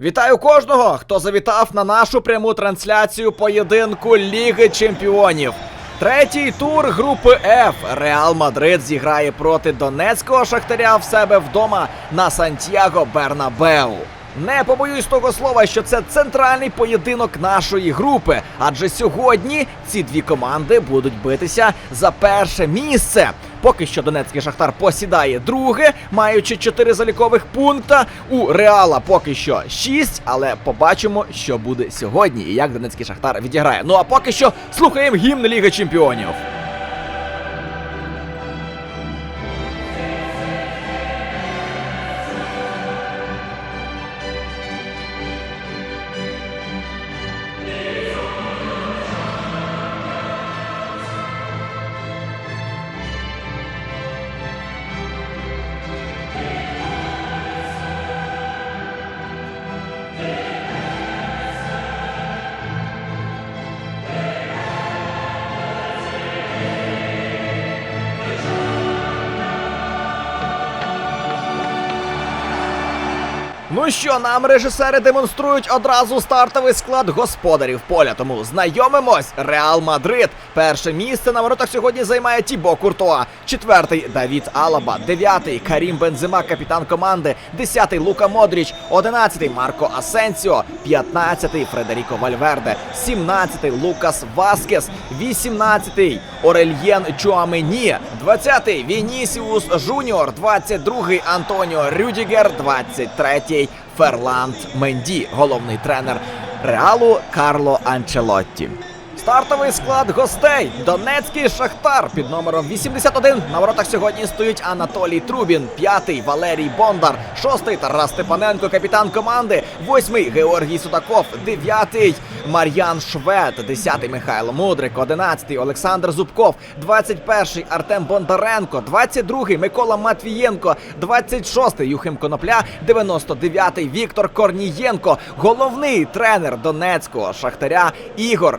Вітаю кожного, хто завітав на нашу пряму трансляцію поєдинку Ліги Чемпіонів. Третій тур групи F. Реал Мадрид зіграє проти Донецького Шахтаря в себе вдома на Сантьяго Бернабеу. Не побоюсь того слова, що це центральний поєдинок нашої групи, адже сьогодні ці дві команди будуть битися за перше місце. Поки що Донецький Шахтар посідає друге, маючи 4 залікових пункта. У Реала поки що 6, але побачимо, що буде сьогодні і як Донецький Шахтар відіграє. Ну а поки що слухаємо гімн Ліги Чемпіонів. Ну що, нам режисери демонструють одразу стартовий склад господарів поля. Тому знайомимось. Реал Мадрид. Перше місце на воротах сьогодні займає Тібо Куртуа. Четвертий Давід Алаба. Дев'ятий Карім Бензима, капітан команди. Десятий Лука Модріч. Одинадцятий Марко Асенсіо. П'ятнадцятий Фредеріко Вальверде. Сімнадцятий Лукас Васкес. Вісімнадцятий Орельєн Чуамені. Двадцятий Вінісіус Жуніор. Двадцять другий Антоніо Рюдігер. Двадцять третій Ферланд Менді, головний тренер Реалу Карло Анчелотті. Стартовий склад гостей. Донецький Шахтар під номером 81. На воротах сьогодні стоїть Анатолій Трубін, п'ятий Валерій Бондар, шостий Тарас Степаненко, капітан команди, восьмий Георгій Судаков, дев'ятий Мар'ян Швед, десятий Михайло Мудрик, одинадцятий Олександр Зубков, двадцять перший Артем Бондаренко, двадцять другий Микола Матвієнко, двадцять шостий Юхим Конопля, дев'яносто дев'ятий Віктор Корнієнко, головний тренер Донецького Шахтаря Ігор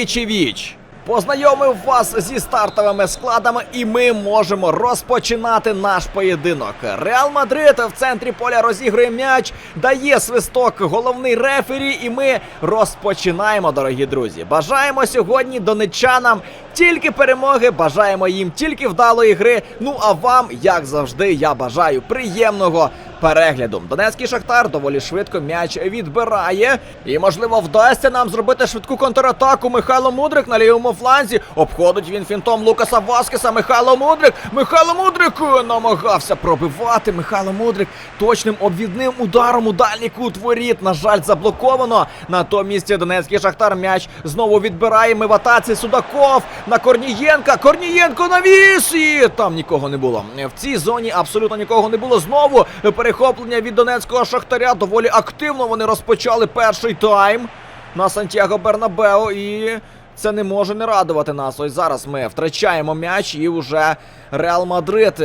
Йовічевіч. Познайомив вас зі стартовими складами, і ми можемо розпочинати наш поєдинок. Реал Мадрид в центрі поля розігрує м'яч, дає свисток головний рефері, і ми розпочинаємо, дорогі друзі. Бажаємо сьогодні донечанам тільки перемоги, бажаємо їм тільки вдалої гри. Ну а вам, як завжди, я бажаю приємного перегляду. Донецький шахтар доволі швидко м'яч відбирає. І, можливо, вдасться нам зробити швидку контратаку. Михайло Мудрик на лівому фланзі. Обходить він фінтом Лукаса Васкеса. Михайло Мудрик. Михайло Мудрик е, намагався пробивати. Михайло Мудрик точним обвідним ударом у дальній кут воріт. На жаль, заблоковано. Натомість Донецький шахтар м'яч знову відбирає. Ми в атаці Судаков на Корнієнка. Корнієнко навіс! І там нікого не було. В цій зоні абсолютно нікого не було. Знову перехоплення від Донецького шахтаря. Доволі активно вони розпочали перший тайм на Сантьяго Бернабео. І це не може не радувати нас. Ось зараз ми втрачаємо м'яч і вже Реал Мадрид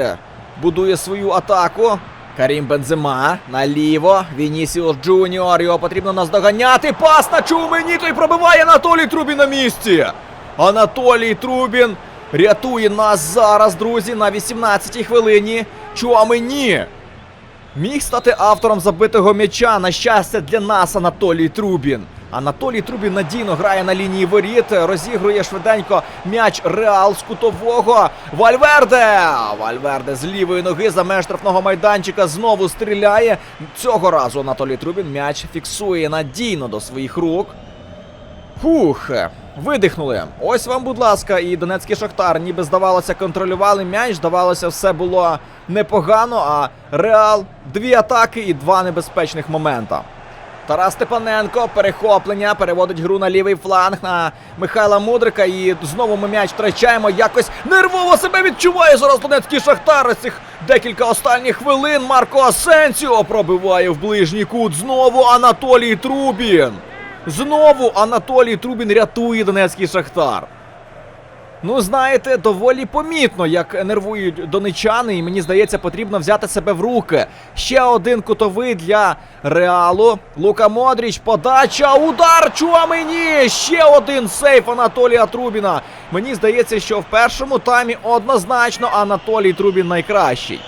будує свою атаку. Карім Бензима наліво. Вінісіус Джуніор. Його потрібно наздоганяти. Пас на Чумені. Той пробиває Анатолій Трубін на місці. Анатолій Трубін рятує нас зараз, друзі, на 18-й хвилині. Чуамені міг стати автором забитого м'яча. На щастя для нас, Анатолій Трубін. Анатолій Трубін надійно грає на лінії воріт, розігрує швиденько м'яч Реал з кутового. Вальверде! Вальверде з лівої ноги за меж штрафного майданчика знову стріляє. Цього разу Анатолій Трубін м'яч фіксує надійно до своїх рук. Фух, видихнули. Ось вам, будь ласка, і Донецький Шахтар, ніби здавалося, контролювали м'яч, здавалося, все було непогано. А Реал дві атаки і два небезпечних момента. Тарас Степаненко, перехоплення, переводить гру на лівий фланг на Михайла Мудрика. І знову ми м'яч втрачаємо. Якось нервово себе відчуває зараз Донецький Шахтар. Цих декілька останніх хвилин Марко Асенсіо пробиває в ближній кут. Знову Анатолій Трубін. Знову Анатолій Трубін рятує Донецький Шахтар. Ну, знаєте, доволі помітно, як нервують донечани, і мені здається, потрібно взяти себе в руки. Ще один кутовий для Реалу. Лука Модріч, подача, удар Чуамені! Ще один сейф Анатолія Трубіна. Мені здається, що в першому таймі однозначно Анатолій Трубін найкращий.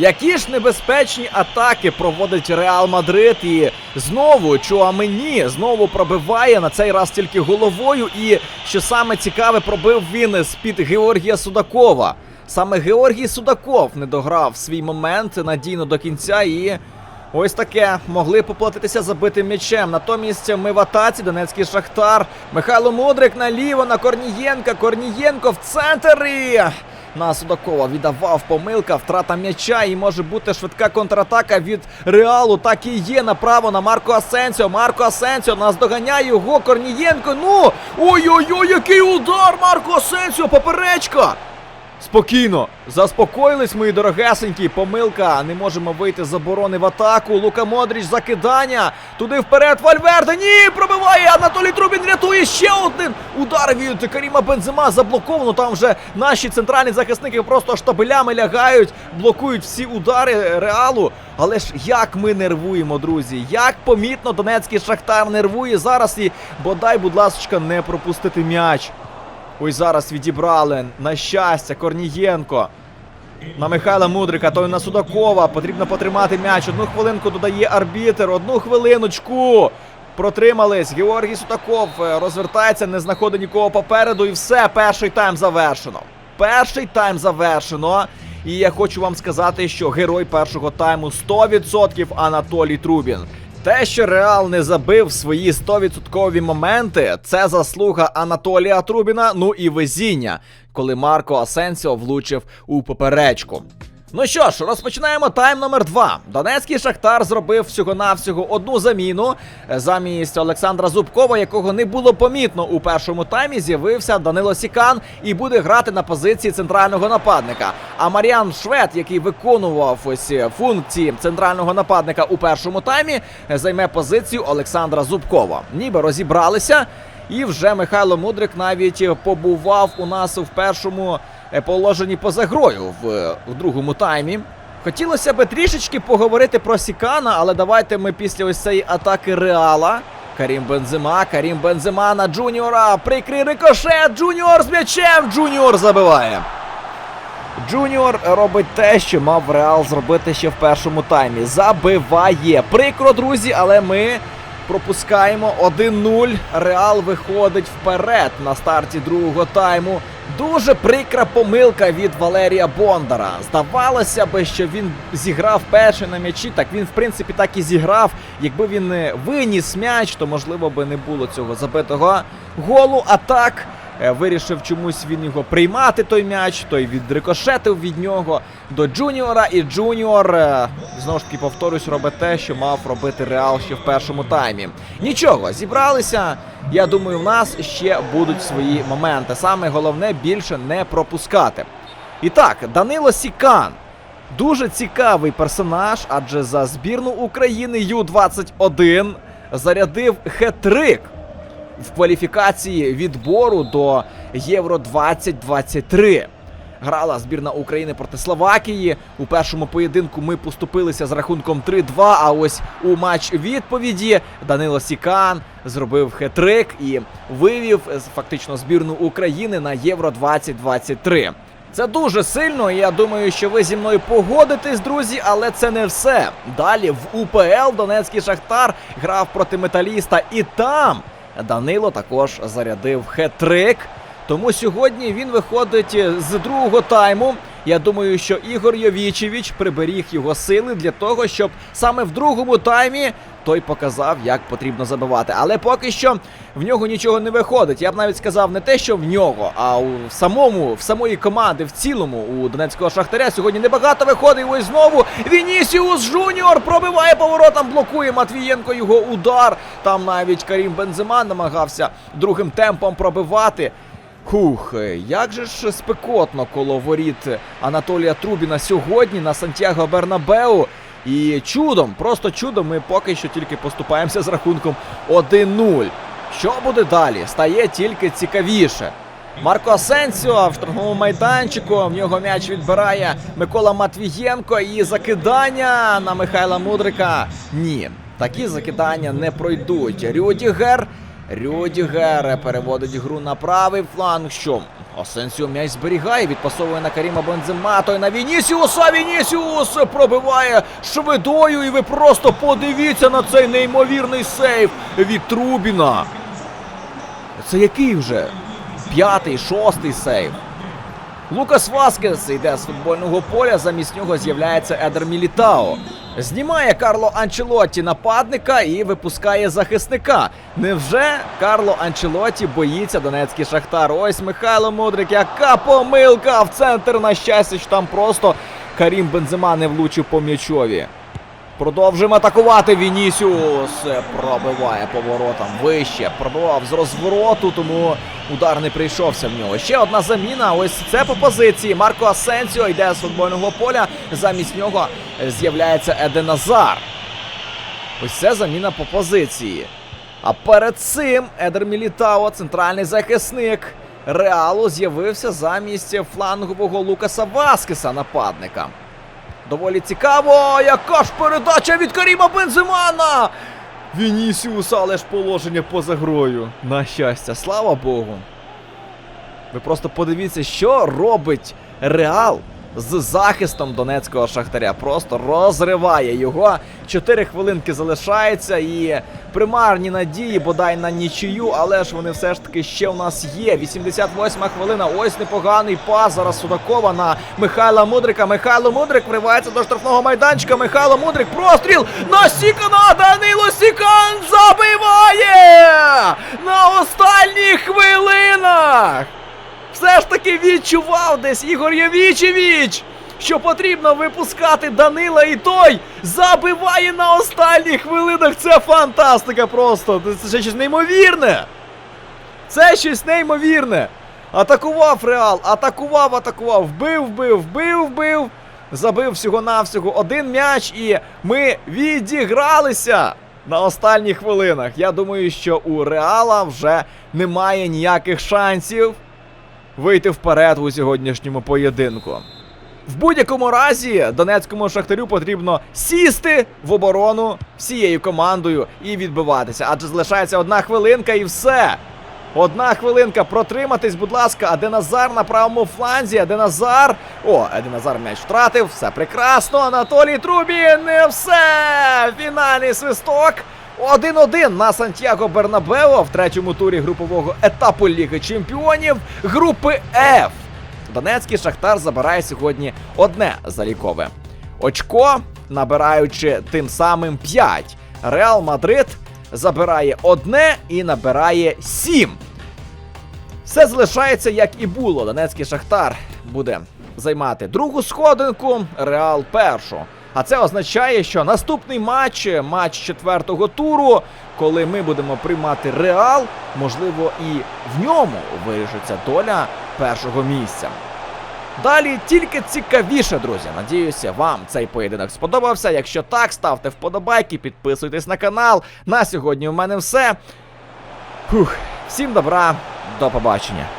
Які ж небезпечні атаки проводить Реал Мадрид і знову Чуамені знову пробиває на цей раз тільки головою. І що саме цікаве, пробив він з-під Георгія Судакова. Саме Георгій Судаков не дограв свій момент надійно до кінця і. Ось таке могли поплатитися забитим м'ячем. Натомість ми в атаці, Донецький Шахтар. Михайло Мудрик наліво на Корнієнка. Корнієнко в центр і на Судакова віддавав помилка, втрата м'яча. І може бути швидка контратака від Реалу. Так і є направо на Марко Асенсіо. Марко Асенсіо наздоганяє його Корнієнко. Ну! Ой-ой-ой, який удар! Марко Асенсіо, поперечка! Спокійно, заспокоїлись, мої дорогесенькі. Помилка. Не можемо вийти з оборони в атаку. Лука Модріч закидання. Туди вперед. Вальверде. Ні, пробиває. Анатолій Трубін рятує ще один удар від Каріма Бензема. Заблоковано. Там вже наші центральні захисники просто штабелями лягають, блокують всі удари реалу. Але ж як ми нервуємо, друзі? Як помітно Донецький шахтар нервує зараз і бодай, будь ласка, не пропустити м'яч. Ось зараз відібрали. На щастя, Корнієнко. На Михайла Мудрика, той на Судакова. Потрібно потримати м'яч. Одну хвилинку додає арбітер. Одну хвилиночку. Протримались. Георгій Судаков е, розвертається, не знаходить нікого попереду. І все, перший тайм завершено. Перший тайм завершено. І я хочу вам сказати, що герой першого тайму 100% Анатолій Трубін. Те, що Реал не забив свої 100% моменти, це заслуга Анатолія Трубіна, ну і везіння, коли Марко Асенсіо влучив у поперечку. Ну що ж, розпочинаємо тайм номер 2. Донецький Шахтар зробив всього-навсього одну заміну. Замість Олександра Зубкова, якого не було помітно у першому таймі, з'явився Данило Сікан і буде грати на позиції центрального нападника. А Маріан Швед, який виконував ось функції центрального нападника у першому таймі, займе позицію Олександра Зубкова. Ніби розібралися. І вже Михайло Мудрик навіть побував у нас в першому е, положенні поза грою в, е, в другому таймі. Хотілося би трішечки поговорити про Сікана, але давайте ми після ось цієї атаки Реала. Карім Бензема, Карім Бензема на Джуніора. Прикрий рикошет. Джуніор з м'ячем. Джуніор забиває. Джуніор робить те, що мав Реал зробити ще в першому таймі. Забиває. Прикро, друзі, але ми пропускаємо 1-0. Реал виходить вперед на старті другого тайму. Дуже прикра помилка від Валерія Бондара. Здавалося би, що він зіграв перший на м'ячі. Так він, в принципі, так і зіграв. Якби він не виніс м'яч, то можливо би не було цього забитого голу. А так вирішив чомусь він його приймати той м'яч, той відрикошетив від нього до Джуніора. І Джуніор е, знову ж таки повторюсь, робить те, що мав робити Реал ще в першому таймі. Нічого, зібралися. Я думаю, в нас ще будуть свої моменти. Саме головне більше не пропускати. І так, Данило Сікан. Дуже цікавий персонаж, адже за збірну України Ю-21 зарядив хет-трик в кваліфікації відбору до Євро 2023. Грала збірна України проти Словакії. У першому поєдинку ми поступилися з рахунком 3-2. А ось у матч відповіді Данило Сікан зробив хет-трик і вивів фактично збірну України на Євро 2023. Це дуже сильно, я думаю, що ви зі мною погодитесь, друзі, але це не все. Далі в УПЛ Донецький Шахтар грав проти металіста, і там Данило також зарядив хет-трик. Тому сьогодні він виходить з другого тайму. Я думаю, що Ігор Йовічевич приберіг його сили для того, щоб саме в другому таймі той показав, як потрібно забивати. Але поки що в нього нічого не виходить. Я б навіть сказав не те, що в нього, а у самому, в самої команди, в цілому у Донецького шахтаря сьогодні небагато виходить. Ось знову Вінісіус Жуніор пробиває поворотом, блокує Матвієнко його удар. Там навіть Карім Бензема намагався другим темпом пробивати. Хух, як же ж спекотно коло воріт Анатолія Трубіна сьогодні на Сантьяго Бернабеу. І чудом, просто чудом, ми поки що тільки поступаємося з рахунком 1-0. Що буде далі? Стає тільки цікавіше. Марко Асенсіо в штрафному майданчику. В нього м'яч відбирає Микола Матвієнко. І закидання на Михайла Мудрика. Ні, такі закидання не пройдуть. Рюдігер Рюдігер переводить гру на правий фланг. Що? Асенсіо м'яч зберігає, відпасовує на Каріма Бензема, той на Вінісіуса. Вінісіус пробиває швидою, і ви просто подивіться на цей неймовірний сейв від Трубіна. Це який вже? П'ятий, шостий сейв. Лукас Васкес йде з футбольного поля, замість нього з'являється Едер Мілітао. Знімає Карло Анчелотті нападника і випускає захисника. Невже Карло Анчелотті боїться Донецький Шахтар? Ось Михайло Мудрик, яка помилка в центр на щастя, що там просто Карім Бензема не влучив по м'ячові. Продовжуємо атакувати. Вінісіус пробиває поворотом вище. Пробивав з розвороту, тому удар не прийшовся в нього. Ще одна заміна. Ось це по позиції. Марко Асенсіо йде з футбольного поля. Замість нього з'являється Еден Назар. Ось це заміна по позиції. А перед цим Едер Мілітао, центральний захисник Реалу, з'явився замість флангового Лукаса Васкеса, нападника. Доволі цікаво, яка ж передача від Каріма Бензимана! Вінісіус, але ж положення поза грою. На щастя, слава Богу. Ви просто подивіться, що робить Реал з захистом донецького шахтаря. Просто розриває його. Чотири хвилинки залишається і примарні надії, бодай на нічию, але ж вони все ж таки ще у нас є. 88 хвилина. Ось непоганий пас. Зараз Судакова на Михайла Мудрика. Михайло Мудрик вривається до штрафного майданчика. Михайло Мудрик. Простріл на Сікана. Данило Сікан забиває! На останніх хвилинах! Все ж таки відчував десь Ігор Явічевіч, що потрібно випускати Данила і той забиває на останніх хвилинах. Це фантастика просто. Це щось неймовірне. Це щось неймовірне. Атакував Реал, атакував, атакував, вбив, вбив, вбив, вбив. Забив всього-навсього один м'яч, і ми відігралися на останніх хвилинах. Я думаю, що у Реала вже немає ніяких шансів вийти вперед у сьогоднішньому поєдинку. В будь-якому разі донецькому шахтарю потрібно сісти в оборону всією командою і відбиватися. Адже залишається одна хвилинка і все. Одна хвилинка протриматись, будь ласка, Аденазар на правому фланзі. Аденазар. О, Аденазар м'яч втратив. Все прекрасно. Анатолій Трубін. Все. Фінальний свисток. 1-1 на Сантьяго Бернабео в третьому турі групового етапу Ліги Чемпіонів групи F. Донецький Шахтар забирає сьогодні одне залікове очко, набираючи тим самим 5. Реал Мадрид забирає одне і набирає 7. Все залишається як і було. Донецький Шахтар буде займати другу сходинку, Реал першу. А це означає, що наступний матч, матч четвертого туру, коли ми будемо приймати Реал, можливо, і в ньому вирішиться доля першого місця. Далі тільки цікавіше, друзі. Надіюся, вам цей поєдинок сподобався. Якщо так, ставте вподобайки, підписуйтесь на канал. На сьогодні у мене все. Фух, всім добра, до побачення.